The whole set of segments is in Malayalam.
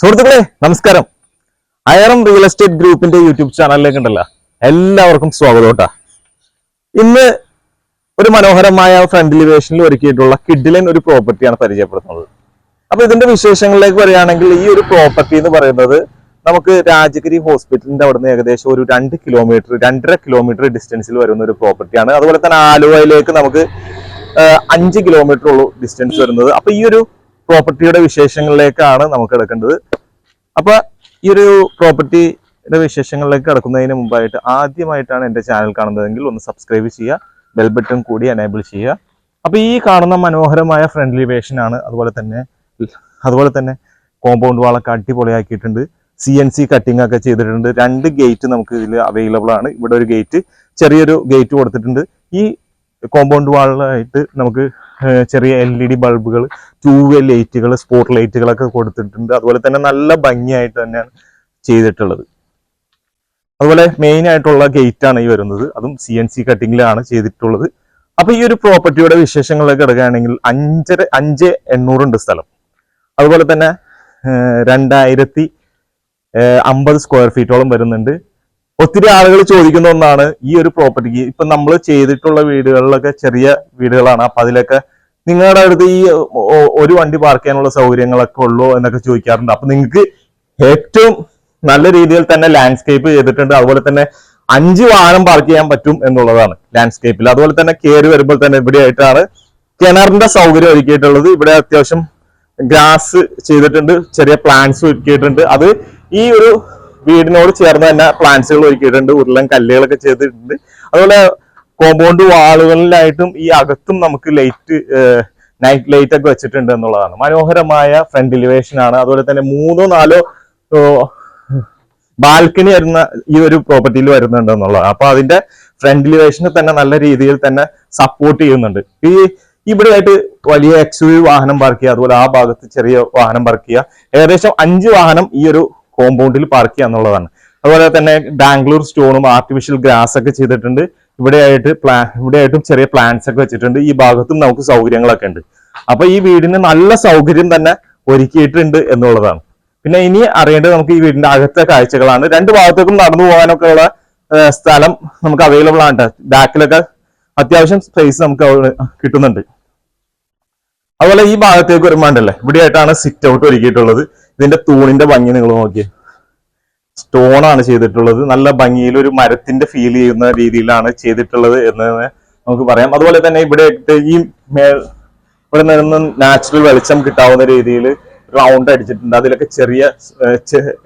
സുഹൃത്തുക്കളെ നമസ്കാരം. അയറം റിയൽ എസ്റ്റേറ്റ് ഗ്രൂപ്പിന്റെ യൂട്യൂബ് ചാനലിലേക്ക് ഉണ്ടല്ലോ എല്ലാവർക്കും സ്വാഗതം കേട്ടാ. ഇന്ന് ഒരു മനോഹരമായ ഫ്രണ്ട് ലിവേഷനിൽ ഒരുക്കിയിട്ടുള്ള കിഡിലൻ ഒരു പ്രോപ്പർട്ടിയാണ് പരിചയപ്പെടുത്തുന്നത്. അപ്പൊ ഇതിന്റെ വിശേഷങ്ങളിലേക്ക് വരികയാണെങ്കിൽ ഈ ഒരു പ്രോപ്പർട്ടി എന്ന് പറയുന്നത് നമുക്ക് രാജഗിരി ഹോസ്പിറ്റലിന്റെ അവിടുന്ന് ഏകദേശം ഒരു രണ്ട് കിലോമീറ്റർ രണ്ടര കിലോമീറ്റർ ഡിസ്റ്റൻസിൽ വരുന്ന ഒരു പ്രോപ്പർട്ടിയാണ് അതുപോലെ തന്നെ ആലുവയിലേക്ക് നമുക്ക് അഞ്ച് കിലോമീറ്റർ ഉള്ളൂ ഡിസ്റ്റൻസ് വരുന്നത്. അപ്പൊ ഈ ഒരു പ്രോപ്പർട്ടിയുടെ വിശേഷങ്ങളിലേക്കാണ് നമുക്ക് എടുക്കേണ്ടത് അപ്പൊ ഈ ഒരു പ്രോപ്പർട്ടിയുടെ വിശേഷങ്ങളിലേക്ക് കിടക്കുന്നതിന് മുമ്പായിട്ട് ആദ്യമായിട്ടാണ് എന്റെ ചാനൽ കാണുന്നതെങ്കിൽ ഒന്ന് സബ്സ്ക്രൈബ് ചെയ്യുക ബെൽ ബട്ടൺ കൂടി എനേബിൾ ചെയ്യുക. അപ്പൊ ഈ കാണുന്ന മനോഹരമായ ഫ്രണ്ട്ലി വേഷൻ ആണ് അതുപോലെ തന്നെ അതുപോലെ തന്നെ കോമ്പൗണ്ട് വാളൊക്കെ അടിപൊളിയാക്കിയിട്ടുണ്ട്. സി എൻ സി കട്ടിംഗ് ഒക്കെ ചെയ്തിട്ടുണ്ട്. രണ്ട് ഗേറ്റ് നമുക്ക് ഇതിൽ അവൈലബിൾ ആണ്. ഇവിടെ ഒരു ഗേറ്റ് ചെറിയൊരു ഗേറ്റ് കൊടുത്തിട്ടുണ്ട്. ഈ കോമ്പൗണ്ട് വാളിലായിട്ട് നമുക്ക് ചെറിയ എൽ ഇ ഡി ബൾബുകൾ ടൂ വേ ലൈറ്റുകൾ സ്പോട്ട് ലൈറ്റുകളൊക്കെ കൊടുത്തിട്ടുണ്ട്. അതുപോലെ തന്നെ നല്ല ഭംഗിയായിട്ട് തന്നെയാണ് ചെയ്തിട്ടുള്ളത്. അതുപോലെ മെയിൻ ആയിട്ടുള്ള ഗേറ്റ് ആണ് ഈ വരുന്നത്. അതും സി എൻ സി കട്ടിങ്ങിലാണ് ചെയ്തിട്ടുള്ളത്. അപ്പൊ ഈ ഒരു പ്രോപ്പർട്ടിയുടെ വിശേഷങ്ങളിലേക്ക് എടുക്കുകയാണെങ്കിൽ അഞ്ചര അഞ്ച് എണ്ണൂറുണ്ട് സ്ഥലം. അതുപോലെ തന്നെ രണ്ടായിരത്തി അമ്പത് സ്ക്വയർ ഫീറ്റോളം വരുന്നുണ്ട്. ഒത്തിരി ആളുകൾ ചോദിക്കുന്ന ഒന്നാണ് ഈ ഒരു പ്രോപ്പർട്ടിക്ക്. ഇപ്പൊ നമ്മൾ ചെയ്തിട്ടുള്ള വീടുകളിലൊക്കെ ചെറിയ വീടുകളാണ്. അപ്പൊ അതിലൊക്കെ നിങ്ങളുടെ അടുത്ത് ഈ ഒരു വണ്ടി പാർക്ക് ചെയ്യാനുള്ള സൗകര്യങ്ങളൊക്കെ ഉള്ളൂ എന്നൊക്കെ ചോദിക്കാറുണ്ട്. അപ്പൊ നിങ്ങൾക്ക് ഏറ്റവും നല്ല രീതിയിൽ തന്നെ ലാൻഡ്സ്കേപ്പ് ചെയ്തിട്ടുണ്ട്. അതുപോലെ തന്നെ അഞ്ച് വാഹനം പാർക്ക് ചെയ്യാൻ പറ്റും എന്നുള്ളതാണ് ലാൻഡ്സ്കേപ്പിൽ അതുപോലെ തന്നെ കയറി വരുമ്പോൾ തന്നെ ഇവിടെയായിട്ടാണ് കിണറിന്റെ സൗകര്യം ഒരുക്കിയിട്ടുള്ളത്. ഇവിടെ അത്യാവശ്യം ഗ്രാസ് ചെയ്തിട്ടുണ്ട്. ചെറിയ പ്ലാന്റ്സ് ഒരുക്കിയിട്ടുണ്ട്. അത് ഈ ഒരു വീടിനോട് ചേർന്ന് തന്നെ പ്ലാന്റ്സുകൾ ഒരുക്കിയിട്ടുണ്ട് ഉരുളൻ കല്ലുകളൊക്കെ ചെയ്തിട്ടുണ്ട്. അതുപോലെ കോമ്പൗണ്ട് വാളുകളിലായിട്ടും ഈ അകത്തും നമുക്ക് ലൈറ്റ് നൈറ്റ് ലൈറ്റ് ഒക്കെ വെച്ചിട്ടുണ്ട് എന്നുള്ളതാണ്. മനോഹരമായ ഫ്രണ്ട് എലിവേഷൻ ആണ്. അതുപോലെ തന്നെ മൂന്നോ നാലോ ബാൽക്കണി വരുന്ന ഈ ഒരു പ്രോപ്പർട്ടിയിൽ വരുന്നുണ്ട് എന്നുള്ളതാണ്. അപ്പൊ അതിന്റെ ഫ്രണ്ട് എലിവേഷനെ തന്നെ നല്ല രീതിയിൽ തന്നെ സപ്പോർട്ട് ചെയ്യുന്നുണ്ട്. ഈ ഇവിടെയായിട്ട് വലിയ എക്സ് വാഹനം പാർക്ക് ചെയ്യുക അതുപോലെ ആ ഭാഗത്ത് ചെറിയ വാഹനം പാർക്ക് ചെയ്യുക. ഏകദേശം അഞ്ച് വാഹനം ഈ ഒരു കോമ്പൗണ്ടിൽ പാർക്ക് ചെയ്യുക എന്നുള്ളതാണ് അതുപോലെ തന്നെ ബാംഗ്ലൂർ സ്റ്റോണും ആർട്ടിഫിഷ്യൽ ഗ്രാസ് ഒക്കെ ചെയ്തിട്ടുണ്ട്. ഇവിടെയായിട്ട് പ്ലാ ഇവിടെയായിട്ടും ചെറിയ പ്ലാന്റ്സ് ഒക്കെ വെച്ചിട്ടുണ്ട്. ഈ ഭാഗത്തും നമുക്ക് സൗകര്യങ്ങളൊക്കെ ഉണ്ട്. അപ്പൊ ഈ വീടിന് നല്ല സൗകര്യം തന്നെ ഒരുക്കിയിട്ടുണ്ട് എന്നുള്ളതാണ്. പിന്നെ ഇനി അറിയേണ്ടത് നമുക്ക് ഈ വീടിന്റെ അകത്തെ കാഴ്ചകളാണ്. രണ്ട് ഭാഗത്തേക്കും നടന്നു പോകാനൊക്കെ ഉള്ള സ്ഥലം നമുക്ക് അവൈലബിൾ ആണ് ബാക്കിലൊക്കെ അത്യാവശ്യം സ്പേസ് നമുക്ക് കിട്ടുന്നുണ്ട്. അതുപോലെ ഈ ഭാഗത്തേക്ക് വരുമ്പോണ്ടല്ലേ? ഇവിടെയായിട്ടാണ് സിറ്റ് ഔട്ട് ഒരുക്കിയിട്ടുള്ളത്. ഇതിന്റെ തൂണിന്റെ ഭംഗി നിങ്ങൾ നോക്കിയേ. സ്റ്റോൺ ആണ് ചെയ്തിട്ടുള്ളത്. നല്ല ഭംഗിയിൽ ഒരു മരത്തിന്റെ ഫീൽ ചെയ്യുന്ന രീതിയിലാണ് ചെയ്തിട്ടുള്ളത് എന്ന് നമുക്ക് പറയാം. അതുപോലെ തന്നെ ഇവിടെ ഈ മേൽ ഇവിടെ നിന്ന് നാച്ചുറൽ വെളിച്ചം കിട്ടാവുന്ന രീതിയിൽ റൗണ്ട് അടിച്ചിട്ടുണ്ട്. അതിലൊക്കെ ചെറിയ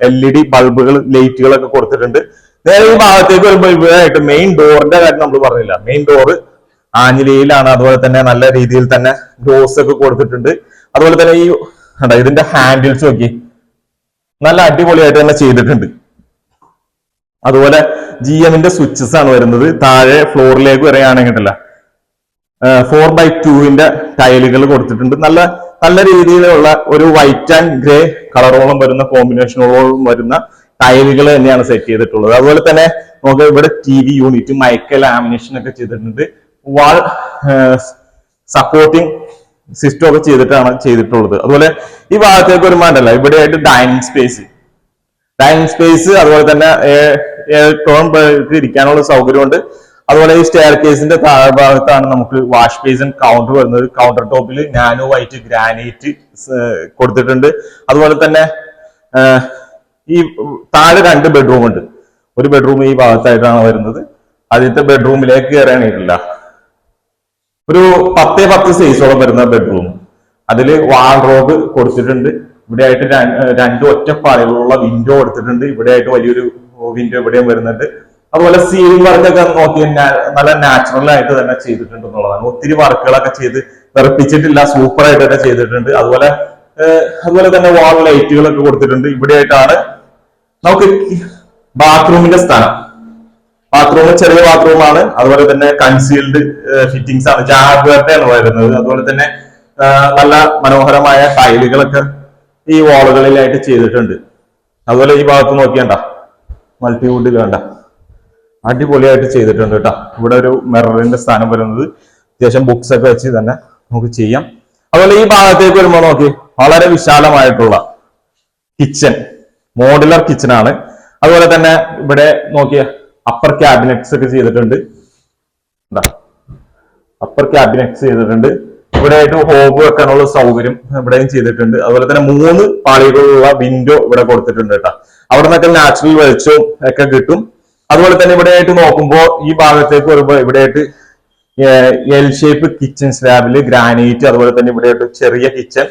എൽ ഇ ഡി ബൾബുകൾ ലൈറ്റുകളൊക്കെ കൊടുത്തിട്ടുണ്ട്. നേരെ ഈ ഭാഗത്തേക്ക് വരുമ്പോൾ ഇവിടെയായിട്ട് മെയിൻ ഡോറിന്റെ കാര്യം നമ്മൾ പറഞ്ഞില്ല. മെയിൻ ഡോറ് ആഞ്ഞിലിയിലാണ്. അതുപോലെ തന്നെ നല്ല രീതിയിൽ തന്നെ ഡോസ് ഒക്കെ കൊടുത്തിട്ടുണ്ട്. അതുപോലെ തന്നെ ഈ ഇതിന്റെ ഹാൻഡിൽസ് നോക്കി നല്ല അടിപൊളിയായിട്ട് തന്നെ ചെയ്തിട്ടുണ്ട്. അതുപോലെ ജി എമ്മിന്റെ സ്വിച്ചസ് ആണ് വരുന്നത്. താഴെ ഫ്ലോറിലേക്ക് വരികയാണെങ്കിലല്ല ഫോർ ബൈ ടുവിന്റെ ടൈലുകൾ കൊടുത്തിട്ടുണ്ട്. നല്ല നല്ല രീതിയിലുള്ള ഒരു വൈറ്റ് ആൻഡ് ഗ്രേ കളറോളം വരുന്ന കോമ്പിനേഷനോളം വരുന്ന ടൈലുകൾ തന്നെയാണ് സെറ്റ് ചെയ്തിട്ടുള്ളത്. അതുപോലെ തന്നെ നമുക്ക് ഇവിടെ ടി വി യൂണിറ്റ് മൈക്കൽ ലാമിനേഷൻ ഒക്കെ ചെയ്തിട്ടുണ്ട്. വാൾ സപ്പോർട്ടിങ് സിസ്റ്റം ഒക്കെ ചെയ്തിട്ടാണ് ചെയ്തിട്ടുള്ളത്. അതുപോലെ ഈ ഭാഗത്തേക്ക് ഒരു വരുമ്പോണ്ടല്ല ഇവിടെയായിട്ട് ഡൈനിങ് സ്പേസ് ഡൈനിങ് സ്പേസ് അതുപോലെ തന്നെ ഇരിക്കാനുള്ള സൗകര്യമുണ്ട്. അതുപോലെ ഈ സ്റ്റെയർ കേസിന്റെ താഴെ ഭാഗത്താണ് നമുക്ക് വാഷ് ബേസിൻ കൗണ്ടർ വരുന്നത്. കൗണ്ടർ ടോപ്പിൽ നാനോ വൈറ്റ് ഗ്രാനൈറ്റ് കൊടുത്തിട്ടുണ്ട്. അതുപോലെ തന്നെ ഈ താഴെ രണ്ട് ബെഡ്റൂം ഉണ്ട്. ഒരു ബെഡ്റൂം ഈ ഭാഗത്തായിട്ടാണ് വരുന്നത്. ആദ്യത്തെ ബെഡ്റൂമിലേക്ക് കയറാനില്ല ഒരു പത്തേ പത്ത് സൈസോളം വരുന്ന ബെഡ്റൂം അതിൽ വാൾറോബ് കൊടുത്തിട്ടുണ്ട്. ഇവിടെ ആയിട്ട് രണ്ട് ഒറ്റപ്പാളികളുള്ള വിൻഡോ കൊടുത്തിട്ടുണ്ട് ഇവിടെ ആയിട്ട് വലിയൊരു വിൻഡോ ഇവിടെയും വരുന്നുണ്ട്. അതുപോലെ സീലിംഗ് വർക്കൊക്കെ നോക്കി നല്ല നാച്ചുറൽ ആയിട്ട് തന്നെ ചെയ്തിട്ടുണ്ട് എന്നുള്ളതാണ്. ഒത്തിരി വർക്കുകളൊക്കെ ചെയ്ത് വെറുപ്പിച്ചിട്ടില്ല. സൂപ്പർ ആയിട്ട് തന്നെ ചെയ്തിട്ടുണ്ട്. അതുപോലെ അതുപോലെ തന്നെ വാൾ ലൈറ്റുകളൊക്കെ കൊടുത്തിട്ടുണ്ട്. ഇവിടെ ആയിട്ടാണ് നമുക്ക് ബാത്റൂമിന്റെ സ്ഥാനം ബാത്റൂം ചെറിയ ബാത്റൂമാണ്. അതുപോലെ തന്നെ കൺസീൽഡ് ഫിറ്റിംഗ്സ് ആണ്. ജാഗ്രതയാണ് വരുന്നത്. അതുപോലെ തന്നെ നല്ല മനോഹരമായ ടൈലുകളൊക്കെ ഈ വാളുകളിലായിട്ട് ചെയ്തിട്ടുണ്ട്. അതുപോലെ ഈ ഭാഗത്ത് നോക്കിയണ്ട. മൾട്ടിവുഡ് വേണ്ട അടിപൊളിയായിട്ട് ചെയ്തിട്ടുണ്ട് കേട്ടോ. ഇവിടെ ഒരു മിററിന്റെ സ്ഥാനം വരുന്നത്. അത്യാവശ്യം ബുക്സ് ഒക്കെ വെച്ച് തന്നെ നമുക്ക് ചെയ്യാം. അതുപോലെ ഈ ഭാഗത്തേക്ക് വരുമ്പോൾ നോക്കി. വളരെ വിശാലമായിട്ടുള്ള കിച്ചൺ മോഡുലർ കിച്ചൺ ആണ്. അതുപോലെ തന്നെ ഇവിടെ നോക്കിയ അപ്പർ ക്യാബിനറ്റ്സ് ഒക്കെ ചെയ്തിട്ടുണ്ട്. എന്താ അപ്പർ ക്യാബിനറ്റ്സ് ചെയ്തിട്ടുണ്ട്. ഇവിടെ ആയിട്ട് ഹോബ് വെക്കാനുള്ള സൗകര്യം ഇവിടെയും ചെയ്തിട്ടുണ്ട്. അതുപോലെ തന്നെ മൂന്ന് പാളികളുള്ള വിൻഡോ ഇവിടെ കൊടുത്തിട്ടുണ്ട് കേട്ടോ. അവിടെ നിന്നൊക്കെ നാച്ചുറൽ വെളിച്ചവും ഒക്കെ കിട്ടും. അതുപോലെ തന്നെ ഇവിടെ ആയിട്ട് നോക്കുമ്പോൾ ഈ ഭാഗത്തേക്ക് വരുമ്പോൾ ഇവിടെ ആയിട്ട് എൽ ഷേപ്പ് കിച്ചൺ സ്ലാബിൽ ഗ്രാനൈറ്റ് അതുപോലെ തന്നെ ഇവിടെ ആയിട്ട് ചെറിയ കിച്ചൺ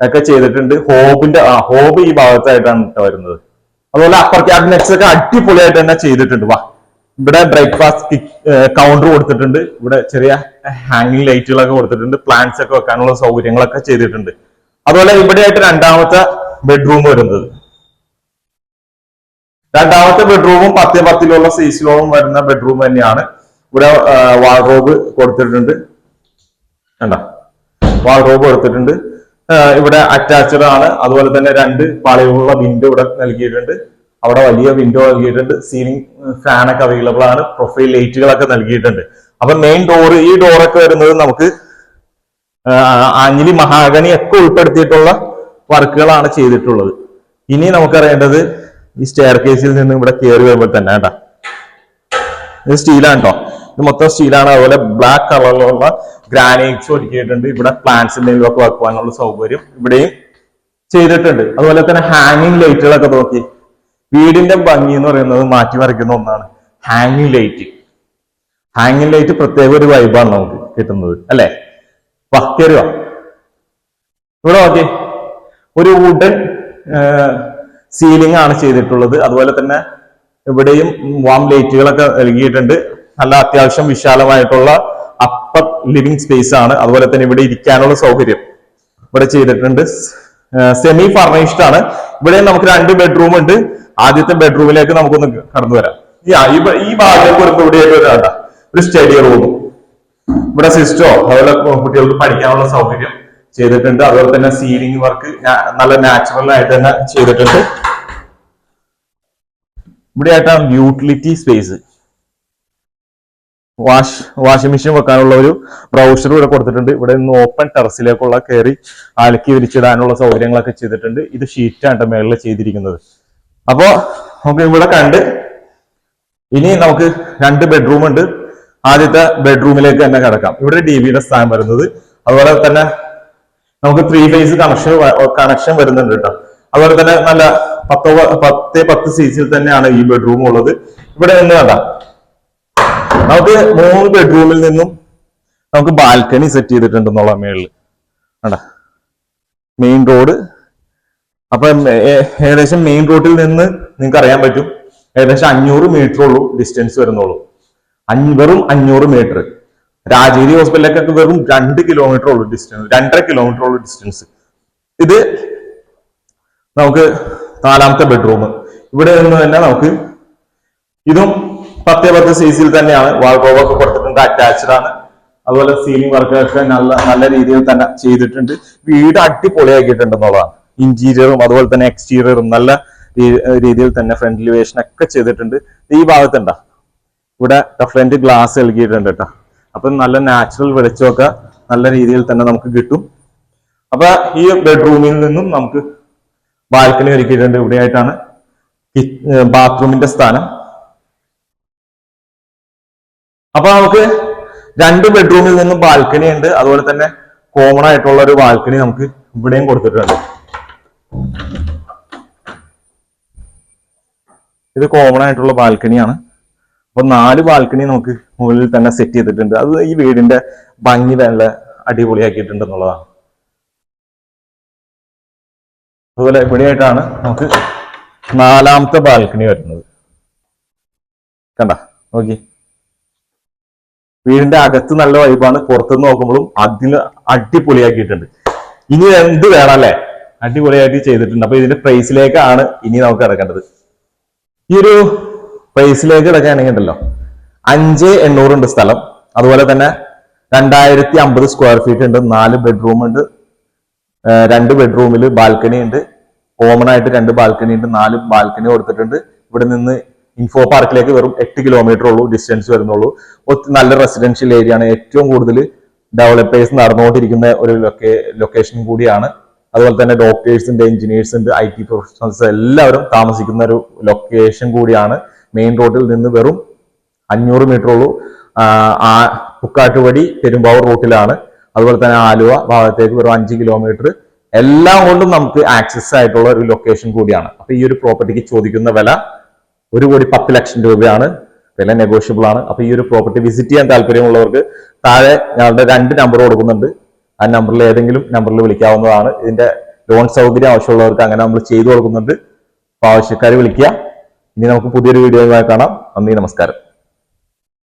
ഒക്കെ ചെയ്തിട്ടുണ്ട്. ഹോബിന്റെ ഹോബ് ഈ ഭാഗത്തായിട്ടാണ് വരുന്നത്. അതുപോലെ അപ്പർ ക്യാബിനറ്റ്സ് ഒക്കെ അടിപൊളിയായിട്ട് തന്നെ ചെയ്തിട്ടുണ്ട്. വാ ഇവിടെ ബ്രേക്ക്ഫാസ്റ്റ് കൗണ്ടർ കൊടുത്തിട്ടുണ്ട്. ഇവിടെ ചെറിയ ഹാങ്ങിങ് ലൈറ്റുകളൊക്കെ കൊടുത്തിട്ടുണ്ട്. പ്ലാന്റ്സ് ഒക്കെ വെക്കാനുള്ള സൗകര്യങ്ങളൊക്കെ ചെയ്തിട്ടുണ്ട്. അതുപോലെ ഇവിടെയായിട്ട് രണ്ടാമത്തെ ബെഡ്റൂം വരുന്നത്. രണ്ടാമത്തെ ബെഡ്റൂമും പത്ത് പത്തിലുള്ള സൈസിലോളം വരുന്ന ബെഡ്റൂം തന്നെയാണ്. ഇവിടെ വാൾറോബ് കൊടുത്തിട്ടുണ്ട്. വേണ്ട വാൾറോബ് കൊടുത്തിട്ടുണ്ട്. ഇവിടെ അറ്റാച്ച്ഡ് ആണ്. അതുപോലെ തന്നെ രണ്ട് പാളികളുള്ള വിൻഡോ ഇവിടെ നൽകിയിട്ടുണ്ട്. അവിടെ വലിയ വിൻഡോ നൽകിയിട്ടുണ്ട്. സീലിംഗ് ഫാൻ ഒക്കെ അവൈലബിൾ ആണ്. പ്രൊഫൈൽ ലൈറ്റുകളൊക്കെ നൽകിയിട്ടുണ്ട്. അപ്പൊ മെയിൻ ഡോർ ഈ ഡോറൊക്കെ വരുന്നത് നമുക്ക് ആഞ്ഞിലി മഹാഗണി ഒക്കെ ഉൾപ്പെടുത്തിയിട്ടുള്ള വർക്കുകളാണ് ചെയ്തിട്ടുള്ളത്. ഇനി നമുക്കറിയേണ്ടത് ഈ സ്റ്റെയർ കേസിൽ നിന്ന് ഇവിടെ കയറി വരുമ്പോൾ തന്നെ കേട്ടാ. ഇത് സ്റ്റീലാണ് കേട്ടോ. ഇത് മൊത്തം സ്റ്റീലാണ് അതുപോലെ ബ്ലാക്ക് കളറിലുള്ള ഗ്രാനൈറ്റ്സ് ഒരുക്കിയിട്ടുണ്ട്. ഇവിടെ പ്ലാന്റ്സ് എന്തെങ്കിലും ഒക്കെ വെക്കുവാനുള്ള സൗകര്യം ഇവിടെയും ചെയ്തിട്ടുണ്ട്. അതുപോലെ തന്നെ ഹാങ്ങിങ് ലൈറ്റുകളൊക്കെ നോക്കി. വീടിന്റെ ഭംഗി എന്ന് പറയുന്നത് മാറ്റി മറിക്കുന്ന ഒന്നാണ്. ഹാങ്ങിങ് ലൈറ്റ് ഹാങ്ങിങ് ലൈറ്റ് പ്രത്യേക ഒരു വൈബാണ് നമുക്ക് കിട്ടുന്നത് അല്ലേ? വാ ഇവിടെ നോക്കി ഒരു വുഡൻ സീലിംഗ് ആണ് ചെയ്തിട്ടുള്ളത്. അതുപോലെ തന്നെ ഇവിടെയും വാം ലൈറ്റുകളൊക്കെ നൽകിയിട്ടുണ്ട്. നല്ല അത്യാവശ്യം വിശാലമായിട്ടുള്ള അപ്പർ ലിവിംഗ് സ്പേസ് ആണ്. അതുപോലെ തന്നെ ഇവിടെ ഇരിക്കാനുള്ള സൗകര്യം ഇവിടെ ചെയ്തിട്ടുണ്ട്. സെമി ഫർണിഷ്ഡ് ആണ്. ഇവിടെ നമുക്ക് രണ്ട് ബെഡ്റൂം ഉണ്ട്. ആദ്യത്തെ ബെഡ്റൂമിലേക്ക് നമുക്കൊന്ന് കടന്നു വരാം. ഈ ഈ ഭാഗം കൊടുത്ത് ഇവിടെയായിട്ട് വരാണ്ട ഒരു സ്റ്റഡി റൂമും ഇവിടെ സിസ്റ്റോ അതുപോലെ കുട്ടികൾക്ക് പഠിക്കാനുള്ള സൗകര്യം ചെയ്തിട്ടുണ്ട്. അതുപോലെ തന്നെ സീലിംഗ് വർക്ക് നല്ല നാച്ചുറൽ ആയിട്ട് തന്നെ ചെയ്തിട്ടുണ്ട്. ഇവിടെ ആയിട്ടാണ് utility space wash washing machine വെക്കാനുള്ള ഒരു ബ്രൗഷർ ഇവിടെ കൊടുത്തിട്ടുണ്ട്. ഇവിടെ നിന്ന് ഓപ്പൺ ടെറസിലേക്കുള്ള കയറി അലക്കി വിരിച്ചിടാനുള്ള സൗകര്യങ്ങളൊക്കെ ചെയ്തിട്ടുണ്ട്. ഇത് ഷീറ്റാണ് മേളിൽ ചെയ്തിരിക്കുന്നത്. അപ്പോ നമുക്ക് ഇവിടെ കണ്ട് ഇനി നമുക്ക് രണ്ട് ബെഡ്റൂം ഉണ്ട്. ആദ്യത്തെ ബെഡ്റൂമിലേക്ക് തന്നെ കിടക്കാം. ഇവിടെ ഡി ബിയുടെ സ്ഥാനം വരുന്നത്. അതുപോലെ തന്നെ നമുക്ക് ത്രീ ഫേസ് കണക്ഷൻ കണക്ഷൻ വരുന്നുണ്ട് കേട്ടോ. അതുപോലെ തന്നെ നല്ല പത്തോ പത്ത് പത്ത് സീസിൽ തന്നെയാണ് ഈ ബെഡ്റൂം ഉള്ളത്. ഇവിടെ നിന്ന് കണ്ട. നമുക്ക് മൂന്ന് ബെഡ്റൂമിൽ നിന്നും നമുക്ക് ബാൽക്കണി സെറ്റ് ചെയ്തിട്ടുണ്ടെന്നുള്ള മേളിൽ കണ്ട? മെയിൻ റോഡ് അപ്പൊ ഏകദേശം മെയിൻ റോഡിൽ നിന്ന് നിങ്ങൾക്ക് അറിയാൻ പറ്റും. ഏകദേശം അഞ്ഞൂറ് മീറ്റർ ഉള്ളൂ ഡിസ്റ്റൻസ് വരുന്നുള്ളൂ. വെറും അഞ്ഞൂറ് മീറ്റർ രാജഗിരി ഹോസ്പിറ്റലിലേക്കൊക്കെ വെറും രണ്ട് കിലോമീറ്റർ ഉള്ളൂ ഡിസ്റ്റൻസ് രണ്ടര കിലോമീറ്റർ ഉള്ളൂ ഡിസ്റ്റൻസ് ഇത് നമുക്ക് നാലാമത്തെ ബെഡ്റൂം ഇവിടെ നിന്ന് തന്നെ നമുക്ക് ഇതും പത്തേ പത്ത് സൈസിൽ തന്നെയാണ്. വാൾകോവ് ഒക്കെ കൊടുത്തിട്ടുണ്ട് അറ്റാച്ച്ഡ് ആണ്. അതുപോലെ സീലിംഗ് വർക്കൊക്കെ നല്ല നല്ല രീതിയിൽ തന്നെ ചെയ്തിട്ടുണ്ട്. വീട് അടിപൊളിയാക്കിയിട്ടുണ്ട് എന്നുള്ളതാണ്. ഇന്റീരിയറും അതുപോലെ തന്നെ എക്സ്റ്റീരിയറും നല്ല രീതിയിൽ തന്നെ ഫ്രണ്ട് ലിവേഷൻ ഒക്കെ ചെയ്തിട്ടുണ്ട്. ഈ ഭാഗത്തുണ്ടാ ഇവിടെ ഫ്രണ്ട് ഗ്ലാസ് നൽകിയിട്ടുണ്ട് കേട്ടോ. അപ്പൊ നല്ല നാച്ചുറൽ വെളിച്ചമൊക്കെ നല്ല രീതിയിൽ തന്നെ നമുക്ക് കിട്ടും. അപ്പൊ ഈ ബെഡ്റൂമിൽ നിന്നും നമുക്ക് ബാൽക്കണി ഒരുക്കിയിട്ടുണ്ട്. ഇവിടെയായിട്ടാണ് ബാത്റൂമിന്റെ സ്ഥാനം. അപ്പൊ നമുക്ക് രണ്ട് ബെഡ്റൂമിൽ നിന്നും ബാൽക്കണി ഉണ്ട്. അതുപോലെ തന്നെ കോമൺ ആയിട്ടുള്ള ഒരു ബാൽക്കണി നമുക്ക് ഇവിടെയും കൊടുത്തിട്ടുണ്ട്. ഇത് കോമൺ ആയിട്ടുള്ള ബാൽക്കണിയാണ് അപ്പൊ നാല് ബാൽക്കണി നമുക്ക് മുകളിൽ തന്നെ സെറ്റ് ചെയ്തിട്ടുണ്ട്. അത് ഈ വീടിന്റെ ഭംഗി നല്ല അടിപൊളിയാക്കിയിട്ടുണ്ട് എന്നുള്ളതാണ്. അതുപോലെ ഇവിടെയായിട്ടാണ് നമുക്ക് നാലാമത്തെ ബാൽക്കണി വരുന്നത്. കണ്ട? നോക്കി. വീടിന്റെ അകത്ത് നല്ല വൈബാണ് പുറത്തുനിന്ന് നോക്കുമ്പോഴും അതിന് അടിപൊളിയാക്കിയിട്ടുണ്ട്. ഇനി എന്ത് വേണം അല്ലേ? അടിപൊളിയായിട്ട് ചെയ്തിട്ടുണ്ട്. അപ്പൊ ഇതിന്റെ പ്രൈസിലേക്കാണ് ഇനി നമുക്ക് കിടക്കേണ്ടത് ഈ ഒരു പ്രൈസിലേക്ക് കിടക്കുകയാണെങ്കിൽ ഉണ്ടല്ലോ അഞ്ച് എണ്ണൂറുണ്ട് സ്ഥലം. അതുപോലെ തന്നെ രണ്ടായിരത്തി അമ്പത് സ്ക്വയർ ഫീറ്റ് ഉണ്ട്. നാല് ബെഡ്റൂം ഉണ്ട്. രണ്ട് ബെഡ്റൂമിൽ ബാൽക്കണി ഉണ്ട്. കോമൺ ആയിട്ട് രണ്ട് ബാൽക്കണി ഉണ്ട്. നാല് ബാൽക്കണി കൊടുത്തിട്ടുണ്ട്. ഇവിടെ നിന്ന് ഇൻഫോ പാർക്കിലേക്ക് വെറും എട്ട് കിലോമീറ്റർ ഉള്ളൂ. ഡിസ്റ്റൻസ് വരുന്നുള്ളൂ. നല്ല റെസിഡൻഷ്യൽ ഏരിയ ആണ്. ഏറ്റവും കൂടുതൽ ഡെവലപ്പേഴ്സ് നടന്നുകൊണ്ടിരിക്കുന്ന ഒരു ലൊക്കേ ലൊക്കേഷൻ കൂടിയാണ് അതുപോലെ തന്നെ ഡോക്ടേഴ്സ് ഉണ്ട് എഞ്ചിനീയേഴ്സ് ഉണ്ട് ഐ ടി പ്രൊഫഷണൽസ് എല്ലാവരും താമസിക്കുന്ന ഒരു ലൊക്കേഷൻ കൂടിയാണ്. മെയിൻ റോഡിൽ നിന്ന് വെറും അഞ്ഞൂറ് മീറ്റർ ഉള്ളൂ. ആ, പുക്കാട്ടുപടി പെരുമ്പാവൂർ റൂട്ടിലാണ് അതുപോലെ തന്നെ ആലുവ ഭാഗത്തേക്ക് വെറും അഞ്ച് കിലോമീറ്റർ എല്ലാം കൊണ്ടും നമുക്ക് ആക്സസ് ആയിട്ടുള്ള ഒരു ലൊക്കേഷൻ കൂടിയാണ്. അപ്പൊ ഈ ഒരു പ്രോപ്പർട്ടിക്ക് ചോദിക്കുന്ന വില ഒരു കോടി പത്ത് ലക്ഷം രൂപയാണ്. വില നെഗോഷ്യബിൾ ആണ്. അപ്പൊ ഈ ഒരു പ്രോപ്പർട്ടി വിസിറ്റ് ചെയ്യാൻ താല്പര്യമുള്ളവർക്ക് താഴെ ഞങ്ങളുടെ രണ്ട് നമ്പർ കൊടുക്കുന്നുണ്ട്. ആ നമ്പറിൽ ഏതെങ്കിലും നമ്പറിൽ വിളിക്കാവുന്നതാണ്. ഇതിന്റെ ലോൺ സൗകര്യം ആവശ്യമുള്ളവർക്ക് അങ്ങനെ നമ്മൾ ചെയ്തു കൊടുക്കുന്നുണ്ട്. അപ്പോൾ ആവശ്യക്കാർ വിളിക്കുക. ഇനി നമുക്ക് പുതിയൊരു വീഡിയോയുമായി കാണാം. നന്ദി നമസ്കാരം.